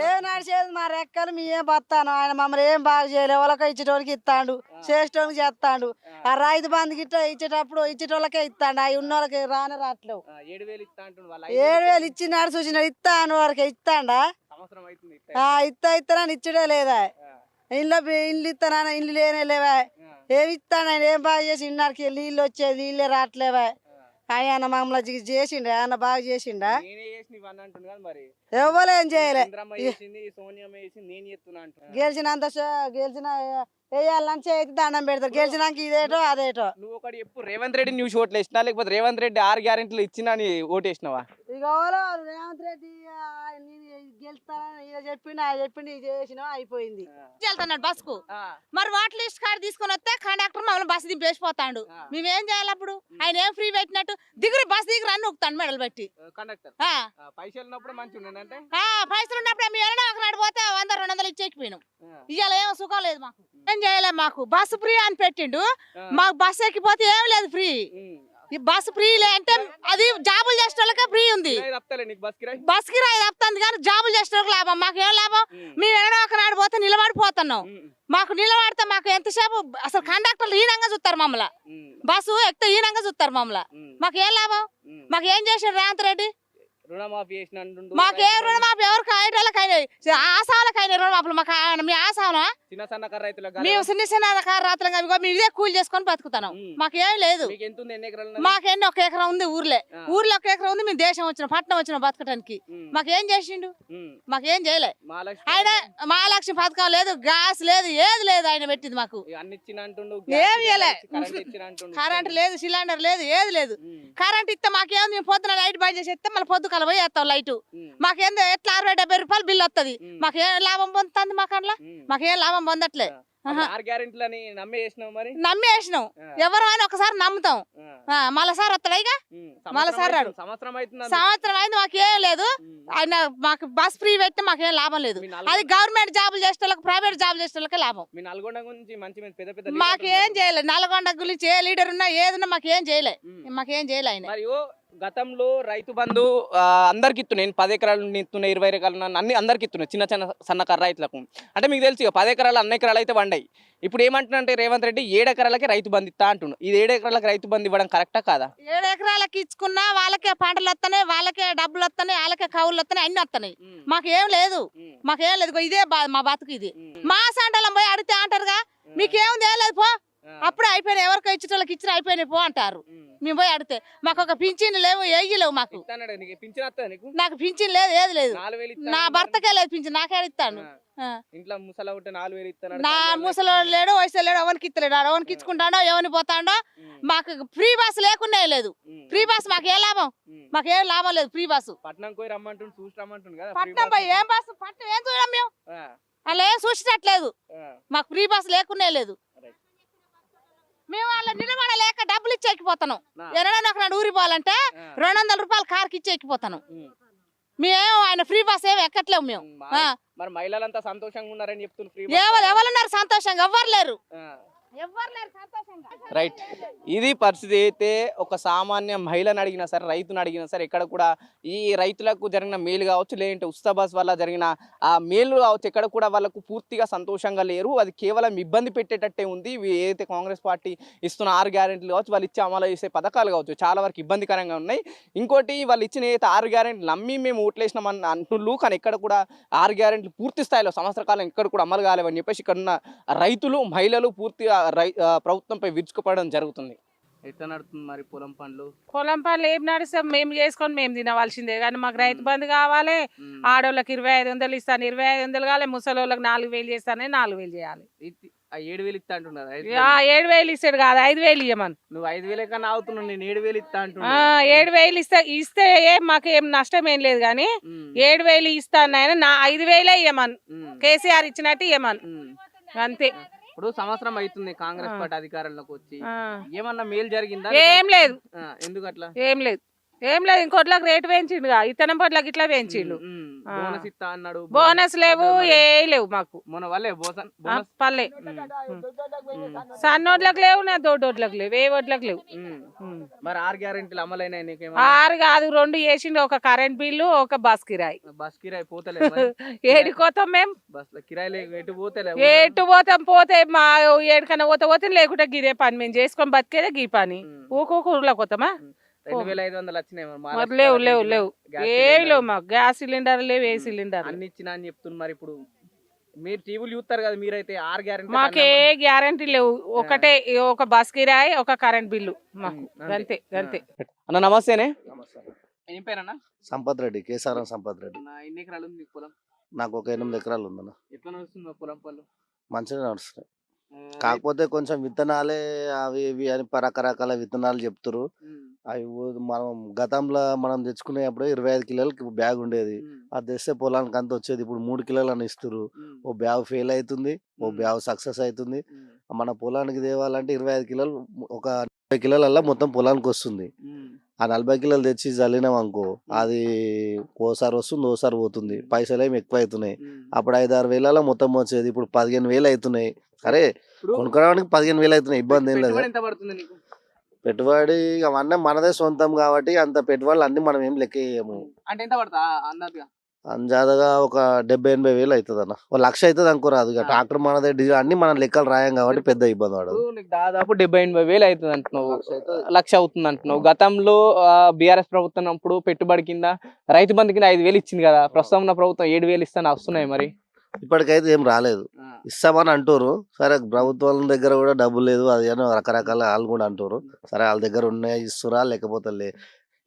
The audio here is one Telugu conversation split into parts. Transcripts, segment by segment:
ఏ? నడిచేది మా రెక్కలు మీ ఏం బతాను ఆయన మమ్మల్ని ఏం బాగా చేయలే. వాళ్ళకి ఇచ్చేటోళ్ళకి ఇస్తాడు. చేసేటోళ్ళకి చేస్తాడు. ఆ. రైతు బంధు గిట్ట ఇచ్చేటప్పుడు ఇచ్చేటోళ్ళకే ఇస్తాడు. అవి ఉన్న వాళ్ళకి రానే రావట్లేవు. ఏడు వేలు ఇస్తా ఇచ్చినాడు చూసినాడు ఇస్తాను వాడికి ఇస్తాడా? ఇస్తే. ఆ, ఇస్తా ఇస్తానని ఇచ్చడే లేదా? ఇల్లు ఇల్లు ఇస్తానా? ఇల్లు లేనే లేవా? ఏమి ఇస్తాను ఆయన ఏం బాగా చేసి ఇన్నారికి నీళ్ళు వచ్చేది నీళ్ళే రావట్లేవా. ఆయన మమ్మల్ని చేసిండు? ఆయన బాగా చేసిండా? ఏం చేయలే? గెలిచినంత గెలిచిన వేయాలని చేతి దండం పెడతారు. గెలిచినాక ఇదేటో అదేటో? నువ్వు ఒకటి చెప్పు రేవంత్ రెడ్డి న్యూస్ ఓట్లు వేసినా లేకపోతే రేవంత్ రెడ్డి ఆరు గ్యారెంటీలు ఇచ్చినా అని ఓటు వేసినావా? ఇక ఎవరో రేవంత్ రెడ్డి గెలుస్తానని చెప్పిండు ఆయన చెప్పిండు ఇది చేసినా అయిపోయింది. వెళ్తున్నాడు బస్కు మరి వాటర్ లిస్ట్ కార్డు తీసుకొని వస్తే కండక్టర్ మమ్మల్ని బస్సు దింపేసిపోతాడు. మేమేం చేయాలి అప్పుడు? ఆయన ఏం ఫ్రీ పెట్టినట్టు దిగురు బస్ దిగురు అన్ని ఉక్కుతాడు మెడలు పెట్టి. కండక్టర్. ఆ. ఆ, పైసలు ఉన్నప్పుడు మేము ఎవరైనా ఒకనాడు పోతే వంద రెండు వందలు ఇచ్చేకిపోయినాం ఇవాళ ఏం సుఖం లేదు మాకు. ఏం చేయలేము మాకు. బస్సు ఫ్రీ అని పెట్టిండు. మాకు బస్సు ఎక్కిపోతే ఏం లేదు ఫ్రీ. ఈ బస్సు ఫ్రీ లే అంటే అది జాబులు చేసే వాళ్ళకే ఫ్రీ ఉంది. బస్ కిరాయి? బస్ తప్పుతుంది కానీ జాబులు చేసే వాళ్ళకి లాభం. మాకు ఏం లాభం? మేము ఎవరైనా ఒకనాడు పోతే నిలబడిపోతున్నాం. మాకు నిలబడితే మాకు ఎంతసేపు అసలు కండక్టర్లు ఈనంగా చూస్తారు మమ్మల్ని. బస్సు ఎక్కితే ఈనంగా చూస్తారు మమ్మల్ని. మాకు ఏం లాభం. మాకు ఏం చేశాడు రేవంత్ రెడ్డి? రుణమాఫీ చేసిన. మాకు ఏ రుణమాఫీ? ఎవరికి అయ్యేటోళ్ళకి అయినాయి ఆసాలకి అయినాయి రుణమాఫీలు. మాకు మీ ఆసావనా చిన్న సన్నకారు రైతులకు మేము చిన్న ఇగో మేము ఇదే కూలి చేసుకొని బతుకుతున్నాం. ఉమ్. మాకు ఏం లేదు? మాకేంటి ఒక ఎకరం ఉంది ఊర్లే. ఊర్లో ఒక ఎకరం ఉంది మేము దేశం వచ్చినాం పట్నం వచ్చినాం బతకటానికి. ఉమ్, మాకేం చేసిండు. మాకేం చేయలే. మహాలక్ష్మి ఆయన మహాలక్ష్మి పథకం లేదు గ్యాస్ లేదు ఏది లేదు ఆయన పెట్టింది మాకు. ఏం. ఇచ్చి, కరెంట్ లేదు సిలిండర్ లేదు ఏది లేదు. కరెంట్ ఇస్తే మాకేం మేము పొద్దున లైట్ బంద్ చేసి ఇస్తే మళ్ళీ పొద్దు కలబోయి వేస్తాం లైట్. మాకేందో? ఎట్లా అరవై డెబ్బై రూపాయలు బిల్ వస్తుంది. మాకేం లాభం పొందుతుంది మాకు అందులో. మాకేం లాభం పొందట్లే. ఎవరు అని ఒకసారి నమ్ముతాం. ఆ, ఆ, మళ్ళా సార్ వస్తాడు ఇక? ఉమ్. మళ్ళా సంవత్సరం సార్ రాడు. సంవత్సరం అయింది మాకేం లేదు. ఆయన మాకు బస్ ఫ్రీ పెట్టి మాకేం లాభం లేదు. అది గవర్నమెంట్ జాబులు చేసే వాళ్ళకి ప్రైవేట్ జాబులు చేసే వాళ్ళకి లాభం. మాకేం చేయలేదు నల్గొండ గురించి ఏ లీడర్ ఉన్నా ఏదున్నా మాకేం చేయలే. ఉన్నారు. మాకేం చేయలే ఆయన. గతంలో రైతు బంధు అందరికి ఇస్తున్నా నేను పది ఎకరాలు ఇస్తున్నా ఇరవై ఎకరాలు అన్ని అందరికి ఇస్తున్నా చిన్న చిన్న సన్నకారు రైతులకు. అంటే మీకు తెలుసు ఇక పది ఎకరాలు అన్ని ఎకరాలు అయితే వండాయి ఇప్పుడు ఏమంటున్నా అంటే రేవంత్ రెడ్డి ఏడు ఎకరాలకి రైతు బంధు ఇస్తా అంటుండు. ఇది ఏడు ఎకరాలకు రైతు బంధు ఇవ్వడం కరెక్టా కాదా? ఏడు ఎకరాలకి ఇచ్చుకున్నా వాళ్ళకే పంటలు వస్తున్నాయి వాళ్ళకే డబ్బులు వస్తున్నాయి వాళ్ళకే కవులు వస్తున్నాయి అన్ని వస్తున్నాయి మాకేం లేదు. మాకేం లేదు. ఇదే మా బతుకు ఇది. మా సంటలం పోయి అడిగితే అంటారుగా మీకేముంది? ఏం లేదు పో. అప్పుడే అయిపోయినాయి ఎవరికో ఇచ్చేటోళ్ళకి ఇచ్చిన అయిపోయినాయి పో అంటారు. మేము పోయి అడిగితే మాకు ఒక పింఛన్ లేవు ఏగి లేవు మాకు. నీకు పింఛన్ లేదు ఏది లేదు. నా భర్తకే లేదు పింఛన్ నాకే ఇస్తాను ఆ. ఇంట్లో ముసలా ఉంటే నాలుగు వేలు ఇస్తాను నా ముసలోడు లేడు వయసు లేడు ఎవరికి ఇస్తలేడు ఎవరికి ఇచ్చుకుంటాడో ఎవరిని పోతాడో మాకు ఫ్రీ బస్ లేకుండా లేదు. ఫ్రీ బస్ మాకు ఏ లాభం? మాకు ఏం లాభం లేదు ఫ్రీ బస్సు. పట్నం పోయి రమ్మంటుండు చూసి రమ్మంటుండు కదా పట్నం. పోయి ఏం బస్సు? పట్నం ఏం చూడం మేము? అలా ఏం చూసినట్లేదు. మాకు ఫ్రీ బస్ లేకునే లేదు. మేము వాళ్ళ నిలబడలేక డబ్బులు ఇచ్చి ఎక్కిపోతున్నాం నా. ఎవరైనా ఒక నాడు ఊరిపోవాలంటే ఆ. రెండు వందల రూపాయలు కార్కి ఇచ్చి ఎక్కిపోతున్నాం ఉమ్. మేము ఆయన ఫ్రీ బస్ ఏమి ఎక్కట్లేము మేము. మరి- మహిళలంతా సంతోషంగా ఉన్నారని చెప్తున్నారు ఎవరు ఎవరున్నారు సంతోషంగా ఎవ్వరు లేరు రైట్ ఇది పరిస్థితి అయితే ఒక సామాన్య మహిళను అడిగినా సరే రైతును అడిగినా సరే ఇక్కడ కూడా ఈ రైతులకు జరిగిన మేలు కావచ్చు లేదంటే ఉస్తాబాస్ వల్ల జరిగిన ఆ మేలు కావచ్చు ఎక్కడ కూడా వాళ్ళకు పూర్తిగా సంతోషంగా లేరు. అది కేవలం ఇబ్బంది పెట్టేటట్టే ఉంది. ఏదైతే కాంగ్రెస్ పార్టీ ఇస్తున్న ఆరు గ్యారెంటీలు కావచ్చు వాళ్ళు ఇచ్చి అమలు చేసే పథకాలు కావచ్చు చాలా వరకు ఇబ్బందికరంగా ఉన్నాయి. ఇంకోటి వాళ్ళు ఇచ్చిన ఏదైతే ఆరు గ్యారెంటీలు నమ్మి మేము ఓట్లేసినామని అంటుళ్ళు కానీ ఇక్కడ కూడా ఆరు గ్యారెంటీలు పూర్తి స్థాయిలో సంవత్సర కాలం ఇక్కడ కూడా అమలు కాలేవని చెప్పేసి ఇక్కడ ఉన్న రైతులు మహిళలు పూర్తిగా రై ప్రభుత్వంపై విరుచుకుపడడం జరుగుతుంది. ఎట్లా నడుతుంది మరి పొలం పనులు పొలం పనులు ఏం నడుస్తాం? మేము చేసుకొని మేము తినవలసిందే. కానీ మాకు రైతు బంధు కావాలి. ఆడోళ్ళకి ఇరవై ఐదు వందలు ఇస్తాను. ఇరవై ఐదు వందలు కావాలి. ముసలోళ్ళకి నాలుగు వేలు చేస్తానే. నాలుగు వేలు చేయాలి. ఏడు వేలు ఇస్తా అంటున్నారు. ఏడు వేలు ఇస్తాడు కాదు. ఐదు వేలు ఇవ్వమని నువ్వు ఐదు వేలే కన్నా అవుతున్నావు నేను ఏడు వేలు ఇస్తా ఆ, అంటున్నా ఏడు వేలు ఇస్తే ఇస్తే ఏం మాకు ఏం నష్టం ఏం లేదు కానీ ఏడు వేలు ఇస్తాను ఆయన. నా ఐదు వేలే ఇవ్వమని కేసీఆర్ ఇచ్చినట్టు ఇవ్వమని అంతే. ఇప్పుడు సంవత్సరం అవుతుంది కాంగ్రెస్. పార్టీ అధికారంలోకి వచ్చి. ఏమన్నా మేలు జరిగిందా? ఏం లేదు. ఎందుకు అట్లా ఏం లేదు. ఏం లేదు ఇంకోట్లకు రేటు పెంచిండు ఇతనం పొట్లకి ఇట్లా పెంచిండు. బోనస్ ఇస్తా అన్నాడు బోనస్ లేవు ఏ లేవు మాకు. మొన్న బోనస్. పల్లె. సన్నోట్లకు లేవు నా దొడ్డోట్లకు లేవు ఏ ఓట్లకు లేవు. మరి ఆరు గ్యారెంటీలు అమలైనా నీకేమో ఆరు కాదు రెండు వేసిండు ఒక కరెంట్ బిల్లు ఒక బస్ కిరాయి. బస్ కిరాయి పోతలే మరి. ఏడికోతాం మేము బస్ కిరాయి ఎటు పోతలే? ఎటు పోతాం పోతే మా ఏడికన్నా పోతే పోతే లేకుంటే గిదే పని మేము చేసుకొని బతికేదే గీ పని. ఊకోక ఊర్లోకి పోతామా? రెండు వేల ఐదు వందలు వచ్చినాయి లేవు లేవు లేవు. ఏవి లేవు మాకు. గ్యాస్ సిలిండర్ లేవు ఏ సిలిండర్ అన్ని ఇచ్చినా అని చెప్తున్నారు మరి ఇప్పుడు. మీరు టీవీలు చూస్తారు కదా మీరైతే ఆరు గ్యారెంటీ మాకే గ్యారంటీ లేవు. ఒకటే ఒక బస్ కిరాయి ఒక కరెంట్ బిల్లు మాకు. అంతే. అంతే అన్న నమస్తేనే. ఏం పేరన్నా? సంపత్ రెడ్డి కేసారం సంపత్ రెడ్డి. అన్న, ఎన్ని ఎకరాలు ఉంది పొలం? నాకు ఒక ఎనిమిది ఎకరాలు ఉందన్న. ఎట్లా నడుస్తుంది పొలం పళ్ళు? మంచిగా నడుస్తున్నాయి. కాకపోతే కొంచెం విత్తనాలే అవి ఇవి అని రకరకాల విత్తనాలు చెప్తారు అవి మనం గతంలో మనం తెచ్చుకునేప్పుడు ఇరవై ఐదు కిలోలకి బ్యాగ్ ఉండేది. అది తెస్తే పొలానికి అంత వచ్చేది. ఇప్పుడు మూడు కిలోలు అని ఇస్తారు ఓ బ్యాగ్ ఫెయిల్ అవుతుంది ఓ బ్యాగ్ సక్సెస్ అవుతుంది మన పొలానికి తేవాలంటే ఇరవై ఐదు కిలోలు ఒక నలభై కిలోలల్లా మొత్తం పొలానికి వస్తుంది. ఆ నలభై కిలోలు తెచ్చి చల్లినాం అనుకో అది ఓసారి వస్తుంది ఓసారి పోతుంది. పైసలు ఏమి ఎక్కువ అవుతున్నాయి అప్పుడు ఐదు ఆరు వేలలో మొత్తం వచ్చేది. ఇప్పుడు పదిహేను వేలు అవుతున్నాయి సరే. కొనుక్కోవడానికి పదిహేను వేలు అవుతున్నాయి ఇబ్బంది ఏం లేదు పెట్టుబడి అన్నీ మనదే సొంతం కాబట్టి అంత పెట్టుబడులు అన్ని మనం ఏం లెక్క వేయము. అంటే ఎంత అందాదగా ఒక డెబ్బై ఎనభై వేలు అవుతుంది అన్న ఒక లక్ష అవుతుంది అనుకోరాదు ఇక. ట్రాక్టర్ మనదే డీజిల్ అన్ని మనం లెక్కలు రాయం కాబట్టి పెద్ద ఇబ్బంది పడదు. నీకు దాదాపు డెబ్బై ఎనభై వేలు అవుతుంది అంటున్నావు. లక్ష అవుతుంది. లక్ష అవుతుంది అంటున్నావు. గతంలో బీఆర్ఎస్ ప్రభుత్వం అప్పుడు పెట్టుబడి కింద రైతు బంధు కింద ఐదు వేలు ఇచ్చింది కదా. ప్రస్తుతం ఉన్న ప్రభుత్వం ఏడు వేలు ఇస్తాను వస్తున్నాయి మరి. ఇప్పటికైతే ఏం రాలేదు. ఇస్తామని అంటారు సరే ప్రభుత్వం దగ్గర కూడా డబ్బులు లేదు అది అని రకరకాల వాళ్ళు కూడా అంటారు సరే వాళ్ళ దగ్గర ఉన్నాయి ఇస్తురా లేకపోతే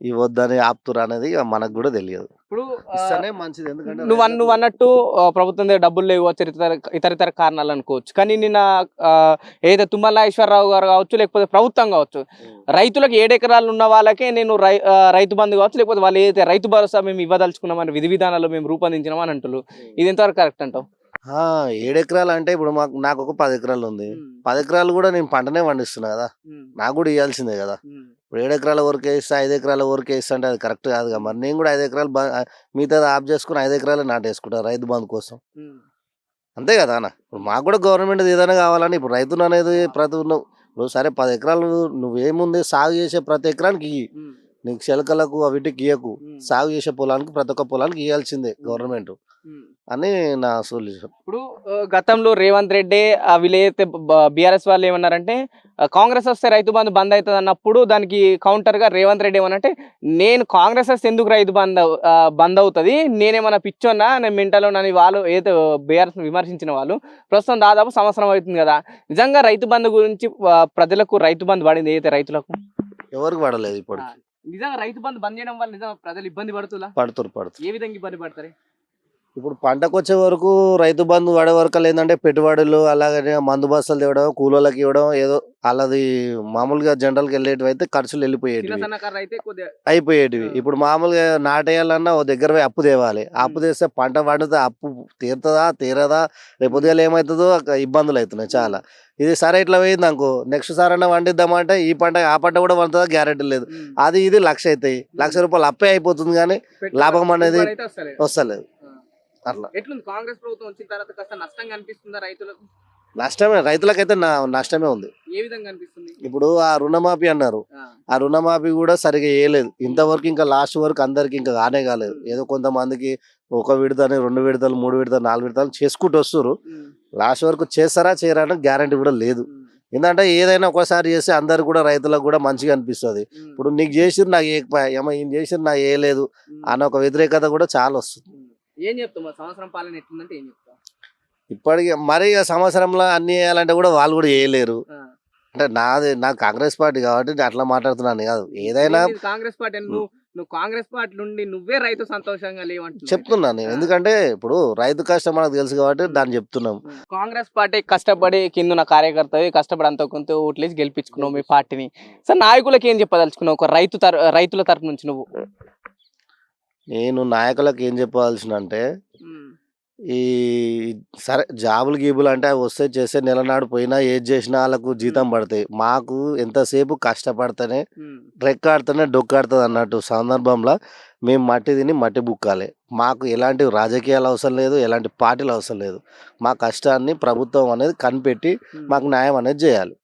లే ఇవ్వద్దని ఆపుతురా అనేది ఇక మనకు కూడా తెలియదు. ఇప్పుడు ఇస్తేనే మంచిది. ఎందుకంటే నువ్వు అన్- నువ్వు అన్నట్టు ప్రభుత్వం దగ్గర డబ్బులు లేవు ఇతర ఇతర ఇతర కారణాలు అనుకోవచ్చు. కానీ నిన్న ఆ, ఏదైతే తుమ్మల నాగేశ్వరరావు గారు కావచ్చు లేకపోతే ప్రభుత్వం కావచ్చు రైతులకు ఏడు ఎకరాలు ఉన్న వాళ్ళకే నేను రైతు బంధు కావచ్చు లేకపోతే వాళ్ళు ఏదైతే రైతు భరోసా మేము ఇవ్వదలుచుకున్నామని విధి విధానాలు మేము రూపొందించినాం అని అంటున్నారు ఇది ఎంతవరకు కరెక్ట్ అంటావు? ఆ, ఏడు ఎకరాలు అంటే ఇప్పుడు మాకు నాకు ఒక పది ఎకరాలు ఉంది. పది ఎకరాలు కూడా నేను పంటనే పండిస్తున్నా కదా. నాకు కూడా ఇవ్వాల్సిందే కదా. ఏడు ఎకరాల వరకే ఇస్తా ఐదు ఎకరాల వరకే ఇస్తా అంటే అది కరెక్ట్ కాదు కదా మరి నేను కూడా ఐదు ఎకరాలు బ- మిగతా ఆఫ్ చేసుకుని ఐదు ఎకరాలు నాటేసుకుంటా రైతు బంధు కోసం. అంతే కదా అన్న. ఇప్పుడు మాకు కూడా గవర్నమెంట్ ఏదైనా కావాలని ఇప్పుడు రైతులు అనేది ప్రతి ఇప్పుడు సరే పది ఎకరాలు నువ్వేముంది సాగు చేసే ప్రతి ఎకరానికి ఇయ్యి. నీకు చెలకలకు వీటికి ఇయ్యకు. సాగు చేసే పొలానికి ప్రతి ఒక్క పొలానికి ఇవ్వాల్సిందే గవర్నమెంట్. అని నా సొల్యూషన్. ఇప్పుడు గతంలో రేవంత్ రెడ్డి వీళ్ళైతే బీఆర్ఎస్ వాళ్ళు ఏమన్నారంటే కాంగ్రెస్ వస్తే రైతు బంధు బంద్ అవుతుంది అన్నప్పుడు దానికి కౌంటర్గా రేవంత్ రెడ్డి ఏమనంటే నేను కాంగ్రెస్ వస్తే ఎందుకు రైతు బంద్ బంద్ అవుతుంది? నేనేమన్నా పిచ్చోన్నా నేను మెంటలో అని వాళ్ళు ఏదైతే బీఆర్ఎస్ విమర్శించిన వాళ్ళు ప్రస్తుతం దాదాపు సంవత్సరం అవుతుంది కదా నిజంగా రైతు బంధు గురించి ప్రజలకు రైతు బంధు పడింది ఏదైతే రైతులకు? ఎవరికి పడలేదు ఇప్పుడు నిజంగా రైతు బంధు బంద్ చేయడం వల్ల నిజంగా ప్రజలు ఇబ్బంది పడుతుందా? పడుతురు పడుతురు. ఏ విధంగా ఇబ్బంది పడతారు? ఇప్పుడు పంటకు వచ్చే వరకు రైతు బంధు పడే వరకు ఏంటంటే పెట్టుబడులు అలాగనే మందు బస్తాలు తేవడం కూలోళ్ళకి ఇవ్వడం ఏదో వాళ్ళది మామూలుగా జనరల్కి వెళ్ళేటివి అయితే ఖర్చులు వెళ్ళిపోయేటివి. అయిపోయేటివి. ఇప్పుడు మామూలుగా నాటేయాలన్నా ఓ దగ్గర అప్పు తేవాలి. అప్పు తెస్తే పంట పండితే అప్పు తీరుతుందా తీరదా? రేపు ఉదయాలు ఏమవుతుందో ఇబ్బందులు అవుతున్నాయి చాలా. ఇది సరే ఇట్లా పోయింది అనుకో నెక్స్ట్ సార్ అన్న వండిద్దామంటే ఈ పంట ఆ పంట కూడా పండుతుందా? గ్యారెంటీ లేదు. అది ఇది లక్ష అవుతాయి. లక్ష రూపాయలు అప్పే అయిపోతుంది కానీ లాభం అనేది వస్తలేదు. అట్లా. ఎట్లుంది? కాంగ్రెస్ ప్రభుత్వం వచ్చిన తర్వాత కాస్త నష్టంగా అనిపిస్తుందా రైతులకు? నష్టమే రైతులకైతే నా నష్టమే ఉంది. ఏ విధంగా అనిపిస్తుంది ఇప్పుడు ఆ రుణమాఫీ అన్నారు. ఆ, రుణమాఫీ కూడా సరిగా వేయలేదు ఇంతవరకు ఇంకా లాస్ట్ వరకు అందరికి ఇంకా కానే కాలేదు. ఏదో కొంతమందికి ఒక విడతని రెండు విడతలు మూడు విడతలు నాలుగు విడతలు చేసుకుంటూ వస్తారు ఉమ్, లాస్ట్ వరకు చేస్తారా చేయరా అని గ్యారంటీ కూడా లేదు. ఎందుకంటే ఏదైనా ఒకసారి చేస్తే అందరు కూడా రైతులకు కూడా మంచిగా అనిపిస్తుంది. ఇప్పుడు నీకు చేసిరు నాకు ఏకపాయ ఏమో ఈయన చేసిరు నాకు వేయలేదు అన్న ఒక వ్యతిరేకత కూడా చాలా వస్తుంది. ఏం చెప్తావు? మరి సంవత్సరం పాలన ఎట్లుందంటే ఏం చెప్తావు? ఇప్పటికి మరి సంవత్సరంలో అన్ని వేయాలంటే కూడా వాళ్ళు కూడా వేయలేరు ఆ. అంటే నాది నాకు కాంగ్రెస్ పార్టీ కాబట్టి నేను అట్లా మాట్లాడుతున్నాను కాదు. ఏదైనా ఏంది కాంగ్రెస్ పార్టీ? నువ్వు నువ్వు కాంగ్రెస్ పార్టీ నుండి నువ్వే రైతు సంతోషంగా లేవంటున్నావు. చెప్తున్నాను నేను. ఎందుకంటే ఇప్పుడు రైతు కష్టం మనకు తెలుసు కాబట్టి దాన్ని చెప్తున్నాం. కాంగ్రెస్ పార్టీ కష్టపడి కింద ఉన్న కార్యకర్తవి కష్టపడి అంత కొంత ఓట్లేసి గెలిపించుకున్నావు మీ పార్టీని. సార్ నాయకులకు ఏం చెప్పదలుచుకున్నావు? ఒక రైతు తర రైతుల తరపు నుంచి నువ్వు. నేను నాయకులకు ఏం చెప్పాల్సిన అంటే ఉమ్, ఈ సరే జాబులు గీబులు అంటే అవి వస్తే చేస్తే నెలనాడు పోయినా ఏది చేసినా వాళ్ళకు జీతం పడతాయి. మాకు ఎంతసేపు కష్టపడితేనే రెక్కాడితేనే డొక్కాడుతుంది అన్నట్టు సందర్భంలో మేము మట్టి తిని మట్టి బుక్కాలి. మాకు ఎలాంటి రాజకీయాలు అవసరం లేదు ఎలాంటి పార్టీలు అవసరం లేదు. మా కష్టాన్ని ప్రభుత్వం అనేది కనిపెట్టి మాకు న్యాయం అనేది చేయాలి.